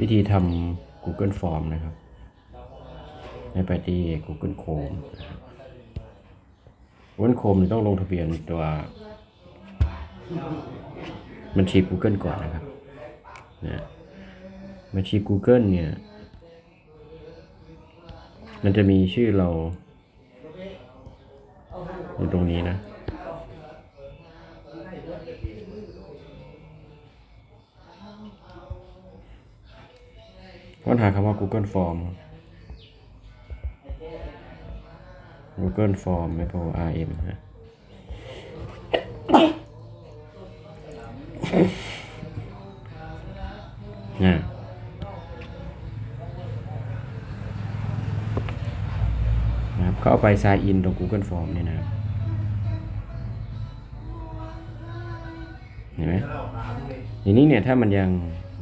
วิธีทำ Google Form นะครับ ให้ไปที่ Google Chrome นะครับ Google Chrome ต้องลงทะเบียนตัวบัญชี Google ก่อนนะครับนะบัญชี Google เนี่ย มันจะมีชื่อเราอยู่ตรงนี้นะ ค้นหาคำว่า Google Form Google Form F O R M ฮะนะนะครับก็เอาไป sign in ตรง Google Form เนี่ยนะครับเห็นไหมทีนี้เนี่ยถ้ามันยัง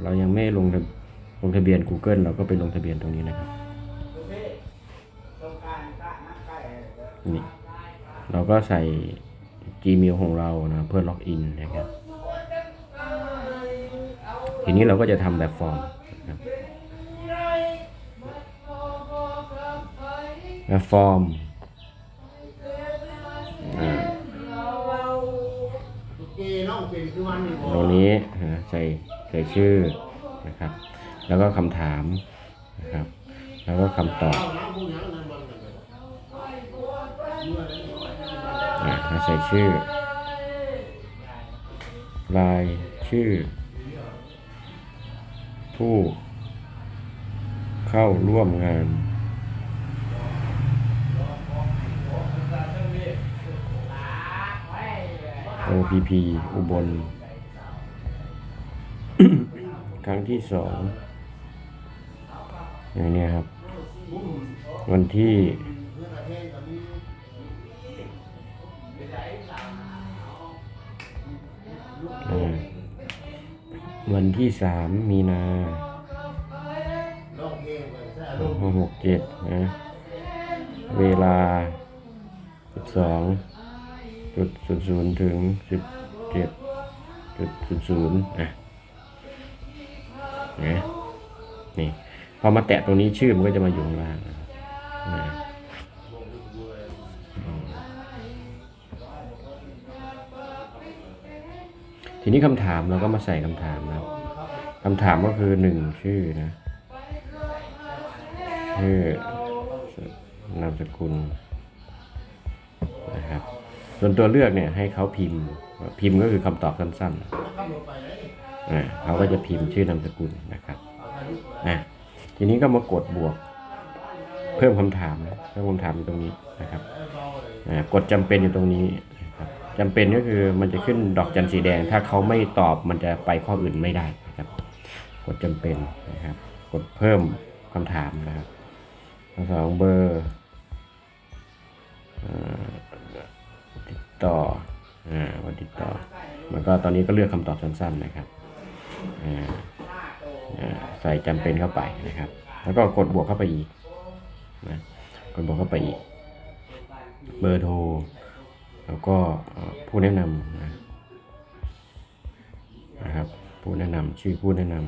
เรายังไม่ลงทะ ลงทะเบียน Google เราก็ไปลงทะเบียนตรงนี้นะครับนี่เราก็ใส่ Gmail ของเรานะเพื่อล็อกอินนะครับทีนี้เราก็จะทำแบบฟอร์มนะครับแบบฟอร์มอ่าเอน้องเป็นคือวันนี้บ่ตรงนี้นะใส่ใส่ชื่อนะครับ แล้วก็คำถามนะครับ แล้วก็คำตอบเอาน้ำผู้หยังนั่นมันนั่นน่ะใส่ชื่อ รายชื่อ ผู้ เข้าร่วมงาน OPP อุบล ครั้งที่สอง อย่างนี้ครับ วันที่วันที่สามมีนาสองห้าหกเจ็ดนะเวลาสิบสองจุดศูนย์ศูนย์ถึงสิบเจ็ดจุดศูนย์ศูนย์อะนะนี่ พอมาแตะตรงนี้ชื่อมันก็จะมาอยู่ข้างล่างนะทีนี้คำถามเราก็มาใส่คำถามนะคำถามก็คือหนึ่งชื่อนะชื่อนามสกุลนะครับ ส่วนตัวเลือกเนี่ยให้เขาพิมพ์ พิมพ์ก็คือคำตอบสั้นๆอ่าเขาก็จะพิมพ์ชื่อนามสกุลนะครับอะ ทีนี้ก็มากดบวก เพิ่มคำถามเพิ่มคำถามตรงนี้นะครับกดจำเป็นอยู่ตรงนี้นะครับจำเป็นก็คือมันจะขึ้นดอกจันสีแดง ถ้าเขาไม่ตอบมันจะไปข้ออื่นไม่ได้นะครับ กดจำเป็นนะครับ กดเพิ่มคำถามนะครับข้อสองเบอร์อ่าติดต่ออ่าวันติดต่อมันก็ตอนนี้ก็เลือกคำตอบสั้นๆนะครับอ่า ใส่จำเป็นเข้าไปนะครับ แล้วก็กดบวกเข้าไปอีกนะกดบวกเข้าไปอีก เบอร์โทร แล้วก็ผู้แนะนำนะนะครับ ผู้แนะนำชื่อผู้แนะนำ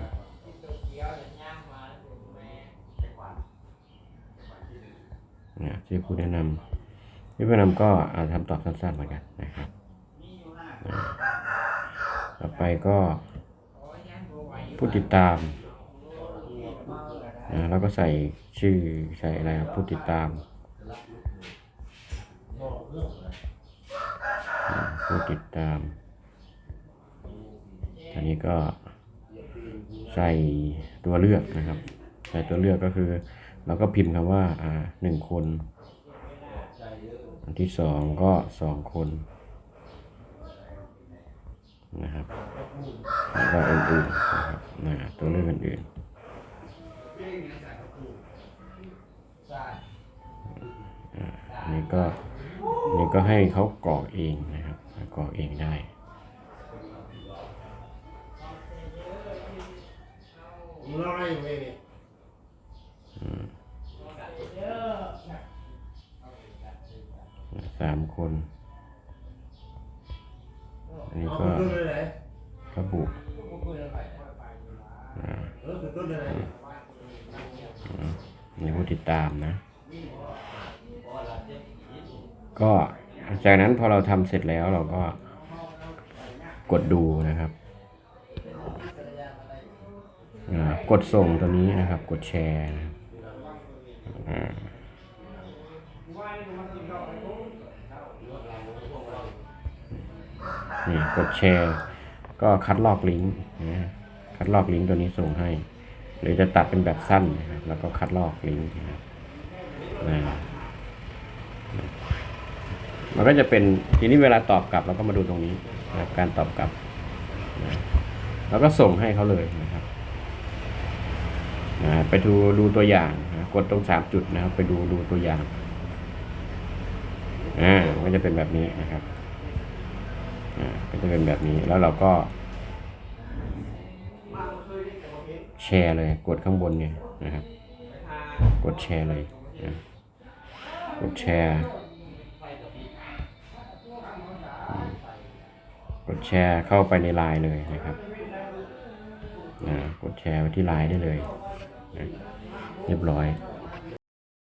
นะชื่อผู้แนะนำชื่อผู้แนะนำก็อาทำตอบสั้นๆเหมือนกันนะครับนะต่อไปก็ ผู้ติดตามนะแล้วก็ใส่ชื่อใส่อะไรครับผู้ติดตามผู้ติดตามอันนี้ก็ใส่ตัวเลือกนะครับ ใส่ตัวเลือกก็คือ เราก็พิมพ์คำว่าอ่าหนึ่งคน อันที่สองก็สองคน นะครับแล้วก็อื่นๆนะครับนะตัวเลือกอื่นๆอ่าอันนี้ก็นนี้ก็ให้เขากรอกเองนะครับกรอกเองได้สามคน นนี้เอาก็ขึ้นเลยไหนระบุอ่าเออคือต้นอะไรมีผู้ติดตามนะ ก็จากนั้นพอเราทำเสร็จแล้วเราก็กดดูนะครับ กดส่งตัวนี้นะครับ กดแชร์นะครับอ่า นี่กดแชร์ ก็คัดลอกลิงก์นะคัดลอกลิงก์ตัวนี้ส่งให้ หรือจะตัดเป็นแบบสั้นนะครับ แล้วก็คัดลอกลิงก์นะครับนะมันก็จะเป็นทีนี้เวลาตอบกลับเราก็มาดูตรงนี้นะครับการตอบกลับนะแล้วก็ส่งให้เขาเลยนะครับนะไปดูดูตัวอย่างนะกดตรงสามจุดนะครับ ไปดูดูตัวอย่างอ่ามันจะเป็นแบบนี้นะครับ ก็จะเป็นแบบนี้ แล้วเราก็ แชร์เลย กดข้างบนเนี่ยนะครับ กดแชร์เลยนะกดแชร์ กดแชร์เข้าไปในไลน์เลยนะครับนะกดแชร์ไปที่ไลน์ได้เลยนะเรียบร้อย